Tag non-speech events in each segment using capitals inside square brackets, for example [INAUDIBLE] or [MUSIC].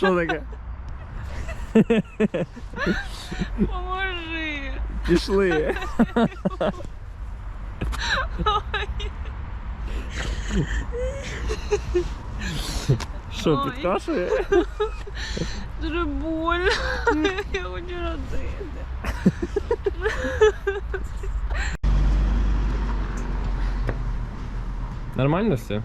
Що таке? Поможи. Пішли. Що, Ой. підкашує? Дуже больно. Я хочу родити. Нормально все?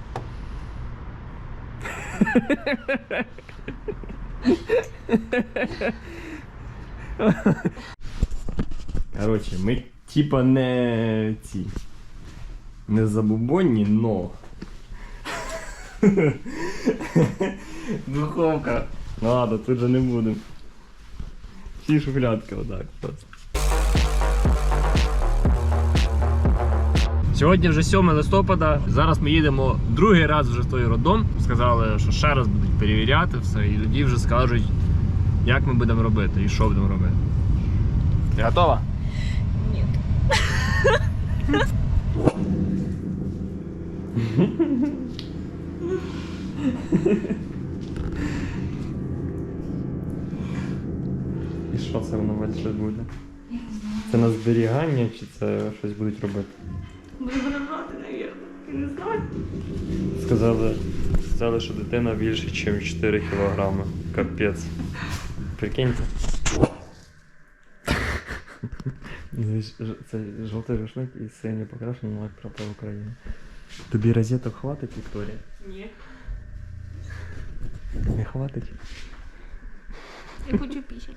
Короче, ми типа не ці. Не забубонні, но. Духовка. Ну ладно, тут же не будемо. Всі шухлядки отак просто. Сьогодні вже 7 листопада. Зараз ми їдемо другий раз вже в той роддом. Сказали, що ще раз будуть перевіряти все, і тоді вже скажуть, як ми будемо робити і що будемо робити. Ти готова? Ні. І що це воно ввечері буде? Це на зберігання чи це щось будуть робити? Сказали, сказали, що дитина більше, ніж 4 кілограми. Капець. Прикиньте. Це жовтий рушник і синій покрашений як прапор України. Тобі розеток хватить, Вікторія? Ні. Не хватить. Я хочу пісяти.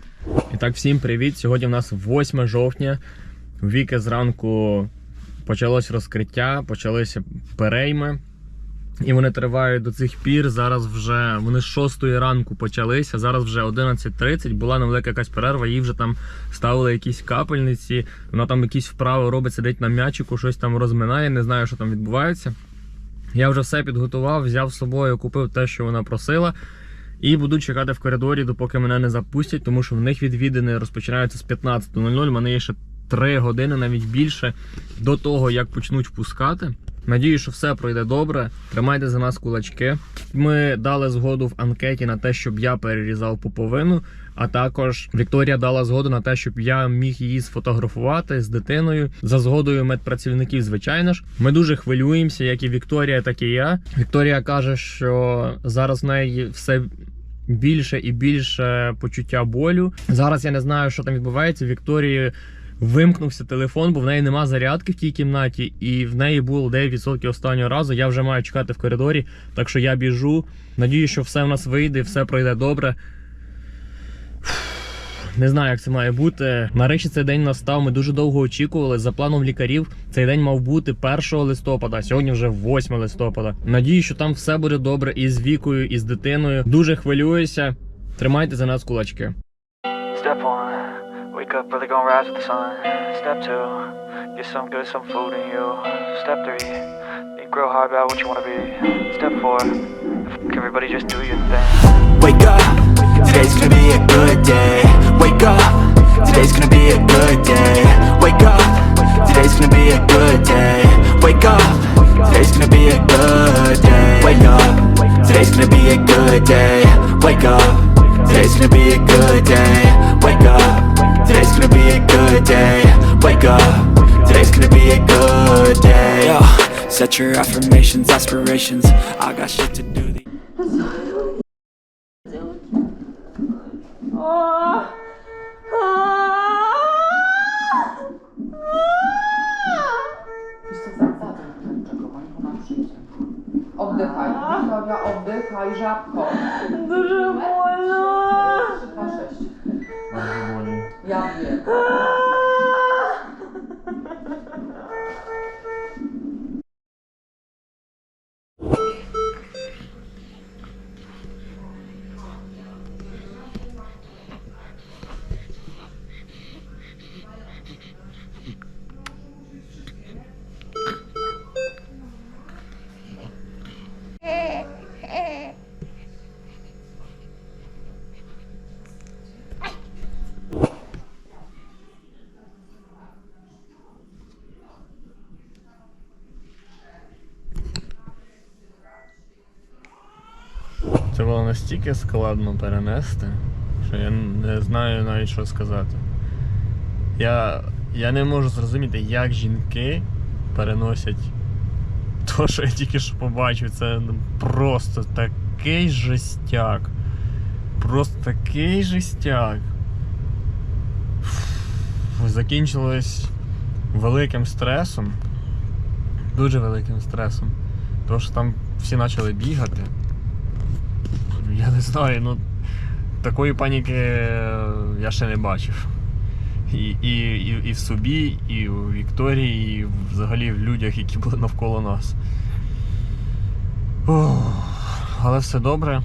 І так, всім привіт! Сьогодні у нас 8 жовтня. Віки зранку почалось розкриття, почалися перейми. І вони тривають до цих пір. Зараз вже вони з 6 ранку почалися. Зараз вже 11.30. Була невелика якась перерва, їй вже там ставили якісь капельниці. Вона там якісь вправи робить, сидить на м'ячику, щось там розминає. Не знаю, що там відбувається. Я вже все підготував, взяв з собою, купив те, що вона просила. І буду чекати в коридорі, допоки мене не запустять, тому що в них відвідини розпочинаються з 15.00. У мене є ще 3 години, навіть більше, до того, як почнуть впускати. Надію, що все пройде добре. Тримайте за нас кулачки. Ми дали згоду в анкеті на те, щоб я перерізав пуповину. А також Вікторія дала згоду на те, щоб я міг її сфотографувати з дитиною за згодою медпрацівників. Звичайно ж, ми дуже хвилюємося, як і Вікторія, так і я. Вікторія каже, що зараз в неї все більше і більше почуття болю. Зараз я не знаю, що там відбувається. Вікторії вимкнувся телефон, бо в неї нема зарядки в тій кімнаті, і в неї було 9% останнього разу. Я вже маю чекати в коридорі, так що я біжу. Надію, що все в нас вийде, все пройде добре. Не знаю, як це має бути. Нарешті цей день настав. Ми дуже довго очікували. За планом лікарів цей день мав бути 1 листопада. Сьогодні вже 8 листопада. Надію, що там все буде добре і з вікою, і з дитиною. Дуже хвилююся. Тримайте за нас кулачки. Step one, wake up early, gonna rise with the sun. Step two, get some good, some food in you. Step three, think real hard about what you wanna be. Step four, everybody just do your thing. Wake up, today's gonna be a good day. Wake up, today's gonna be a good day. Wake up, today's gonna be a good day. Wake up, today's gonna be a good day. Wake up, today's gonna be a good day. Wake up, today's gonna be a good day. Wake up, good day. Wake up, today's gonna be a good day. Yo, Set your affirmations, aspirations. I got shit to do. Oddychaj, oddychaj, żabko. 3, 6. Bardzo boli. 要。[LAUGHS] було настільки складно перенести, що я не знаю навіть що сказати. Я, я не можу зрозуміти, як жінки переносять то, що я тільки що побачив. Це ну, просто такий жестяк. Просто такий жестяк. Закінчилось великим стресом. Дуже великим стресом. Тому що там всі почали бігати. Я не знаю, ну такої паніки е, я ще не бачив. І, і, і, і в собі, і у Вікторії, і взагалі в людях, які були навколо нас. Ох, але все добре.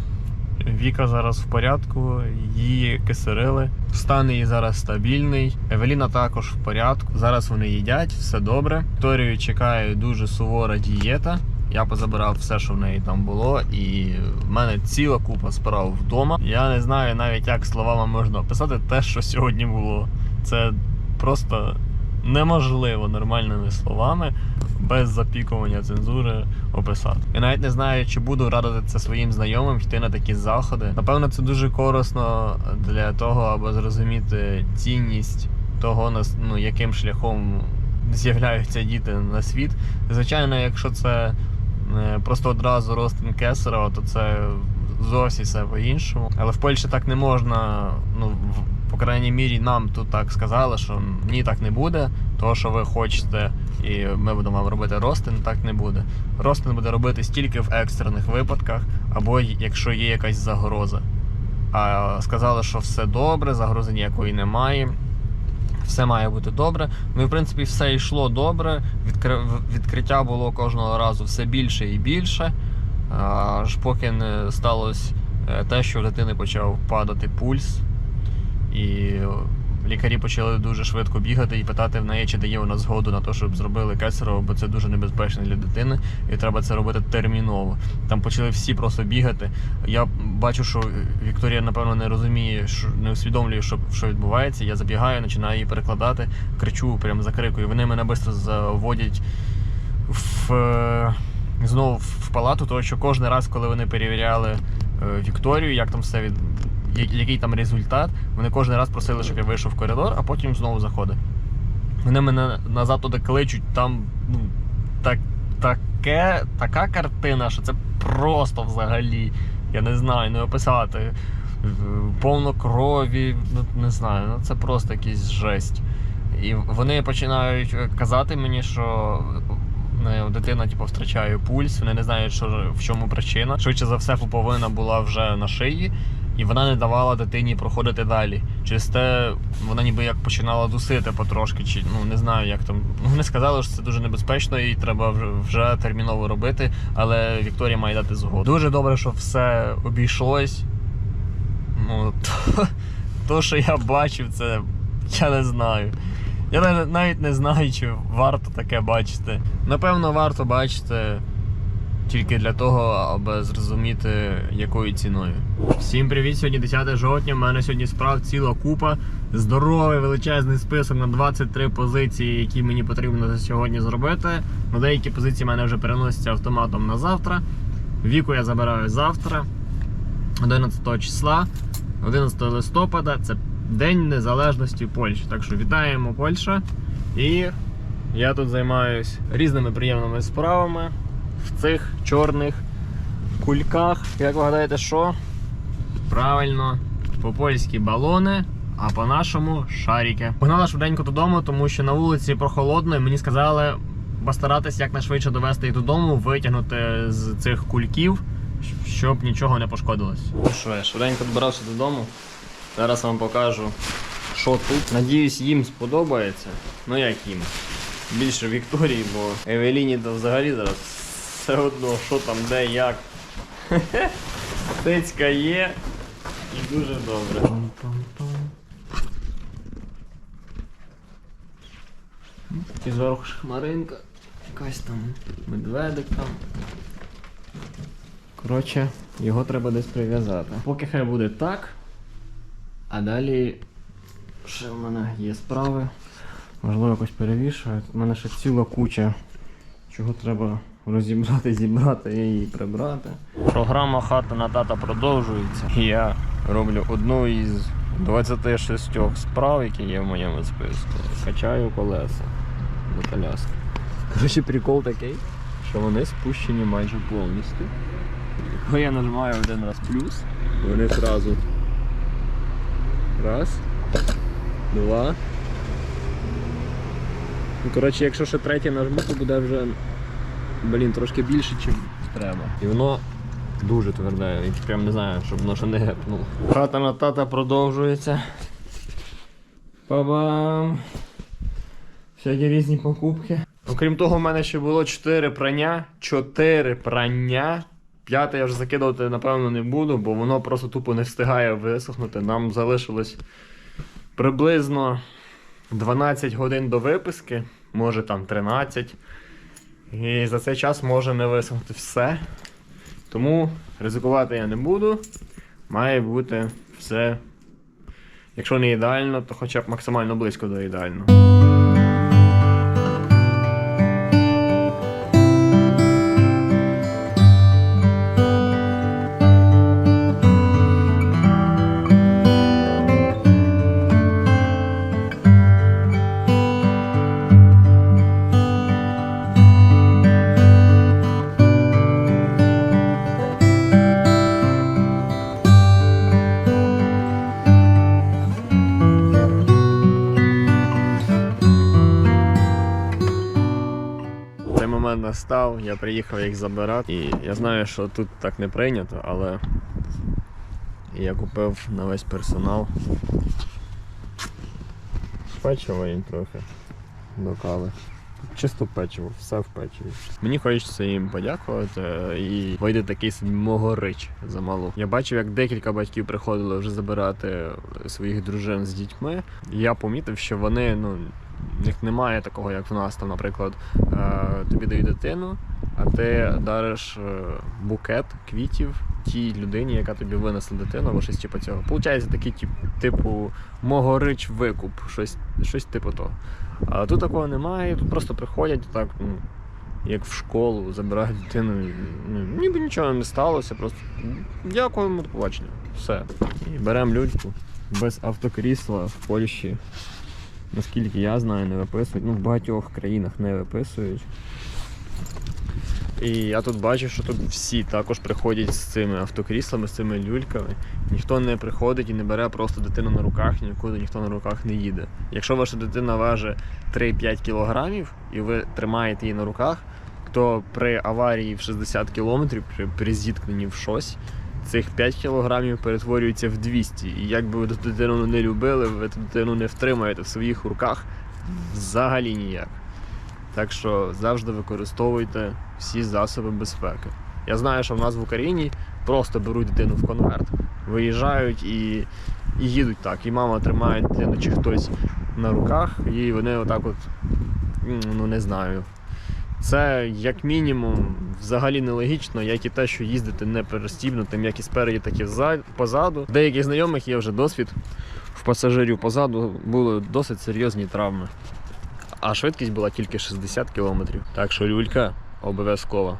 Віка зараз в порядку, її кисерили. Стан її зараз стабільний. Евеліна також в порядку. Зараз вони їдять, все добре. Вікторію чекає дуже сувора дієта. Я позабирав все, що в неї там було, і в мене ціла купа справ вдома. Я не знаю навіть, як словами можна описати те, що сьогодні було. Це просто неможливо нормальними словами, без запікування цензури описати. Я навіть не знаю, чи буду радити це своїм знайомим йти на такі заходи. Напевно, це дуже корисно для того, аби зрозуміти цінність того, ну, яким шляхом з'являються діти на світ. Звичайно, якщо це просто одразу розтин кесарева, то це зовсім все по-іншому. Але в Польщі так не можна. Ну, в, по крайній мірі, нам тут так сказали, що ні, так не буде. Того, що ви хочете, і ми будемо вам робити ростин, так не буде. Ростин буде робитись тільки в екстрених випадках, або якщо є якась загроза. А сказали, що все добре, загрози ніякої немає. Все має бути добре. Ну і в принципі все йшло добре. Відкри... Відкриття було кожного разу все більше і більше. Аж поки не сталося е, те, що в дитини почав падати пульс. І лікарі почали дуже швидко бігати і питати в неї, чи дає вона згоду на те, щоб зробили кесарево, бо це дуже небезпечно для дитини, і треба це робити терміново. Там почали всі просто бігати. Я бачу, що Вікторія, напевно, не розуміє, що не усвідомлює, що, що відбувається. Я забігаю, починаю її перекладати, кричу, прям закрикую. Вони мене швидко заводять в. е, Знову в палату, тому що кожен раз, коли вони перевіряли е, Вікторію, як там все від який там результат, вони кожен раз просили, щоб я вийшов в коридор, а потім знову заходить. Вони мене назад туди кличуть, там ну, так, таке, така картина, що це просто взагалі. Я не знаю, не описати. Повно крові, ну не знаю, ну це просто якийсь жесть. І вони починають е, казати мені, що е, дитина типу, втрачає пульс, вони не знають, що, в чому причина. Швидше за все, пуповина була вже на шиї, і вона не давала дитині проходити далі. Через те вона ніби як починала дусити потрошки, чи ну не знаю, як там. Ну, Вони сказали, що це дуже небезпечно і треба вже, терміново робити, але Вікторія має дати згоду. Дуже добре, що все обійшлось. Ну, то, [LAUGHS] то, що я бачив, це я не знаю. Я навіть не знаю, чи варто таке бачити. Напевно, варто бачити тільки для того, аби зрозуміти, якою ціною. Всім привіт! Сьогодні 10 жовтня. У мене сьогодні справ ціла купа. Здоровий величезний список на 23 позиції, які мені потрібно сьогодні зробити. Ну, деякі позиції в мене вже переносяться автоматом на завтра. Віку я забираю завтра, 11 числа. 11 листопада це День Незалежності Польщі. Так що вітаємо Польща. І я тут займаюсь різними приємними справами в цих чорних кульках. Як ви гадаєте, що? Правильно, по-польськи балони, а по-нашому шарики. Погнала швиденько додому, тому що на вулиці прохолодно, і мені сказали постаратися якнайшвидше довести їх додому, витягнути з цих кульків, щоб нічого не пошкодилось. Ну що, я швиденько добирався додому. Зараз вам покажу, що тут. Надіюсь, їм сподобається. Ну як їм. Більше Вікторії, бо Евеліні то взагалі зараз все одно, що там, де, як. Тицька є і дуже добре. І зверху ж хмаринка, якась там медведик там. Коротше, його треба десь прив'язати. Поки хай буде так. А далі ще в мене є справи. Можливо, якось перевішую. У мене ще ціла куча, чого треба розібрати, зібрати і прибрати. Програма хата на тата продовжується. Я роблю одну із 26 справ, які є в моєму списку. Качаю колеса до коляски. Коротше, прикол такий, що вони спущені майже повністю. Коли я нажимаю один раз плюс, вони одразу. Раз. Два. Ну, коротше, якщо ще третє нажму, то буде вже блін, трошки більше, ніж треба. І воно дуже тверде. Я прям не знаю, щоб воно ще не гепнуло. Хата на тата продовжується. Па-бам! Всякі різні покупки. Окрім того, в мене ще було 4 прання. 4 прання. П'яте я вже закидувати, напевно, не буду, бо воно просто тупо не встигає висохнути. Нам залишилось приблизно 12 годин до виписки, може там 13. І за цей час може не висохнути все. Тому ризикувати я не буду. Має бути все, якщо не ідеально, то хоча б максимально близько до ідеального. Момент настав, я приїхав їх забирати. І я знаю, що тут так не прийнято, але я купив на весь персонал. Печиво їм трохи до кави. Чисто печиво, все в печиві. Мені хочеться їм подякувати і вийде такий собі могорич за малу. Я бачив, як декілька батьків приходили вже забирати своїх дружин з дітьми. Я помітив, що вони ну. В них немає такого, як в нас там, наприклад, е, тобі дають дитину, а ти дариш е, букет квітів тій людині, яка тобі винесла дитину, або щось типу цього. Получається такий типу могорич викуп, щось, щось типу того. А тут такого немає, тут просто приходять так, ну, як в школу, забирають дитину. Ну, ніби нічого не сталося, просто дякуємо, до побачення. Все. І беремо люльку без автокрісла в Польщі. Наскільки я знаю, не виписують. Ну, в багатьох країнах не виписують. І я тут бачу, що тут всі також приходять з цими автокріслами, з цими люльками. Ніхто не приходить і не бере просто дитину на руках, нікуди ніхто на руках не їде. Якщо ваша дитина важить 3-5 кілограмів і ви тримаєте її на руках, то при аварії в 60 кілометрів, при, при зіткненні в щось, цих 5 кілограмів перетворюються в 200. І як би ви дитину не любили, ви ту дитину не втримаєте в своїх руках взагалі ніяк. Так що завжди використовуйте всі засоби безпеки. Я знаю, що в нас в Україні просто беруть дитину в конверт, виїжджають і, і їдуть так. І мама тримає дитину чи хтось на руках, і вони отак от, ну не знаю. Це як мінімум взагалі нелогічно, як і те, що їздити не перестібнутим, як і спереді, так і позаду. Деяких знайомих є вже досвід. В пасажирів позаду були досить серйозні травми. А швидкість була тільки 60 км. Так що люлька обов'язкова.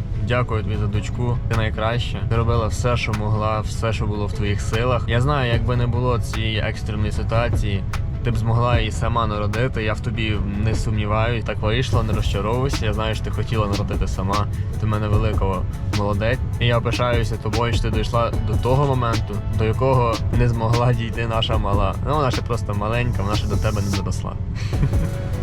Дякую тобі за дочку. Ти найкраща. Ти робила все, що могла, все, що було в твоїх силах. Я знаю, якби не було цієї екстреної ситуації. Ти б змогла її сама народити. Я в тобі не сумніваюсь. Так вийшло, не розчаровуйся. Я знаю, що ти хотіла народити сама. Ти в мене великого молодець. І я пишаюся тобою, що ти дійшла до того моменту, до якого не змогла дійти наша мала. Ну вона ще просто маленька, вона ще до тебе не доросла. [LAUGHS]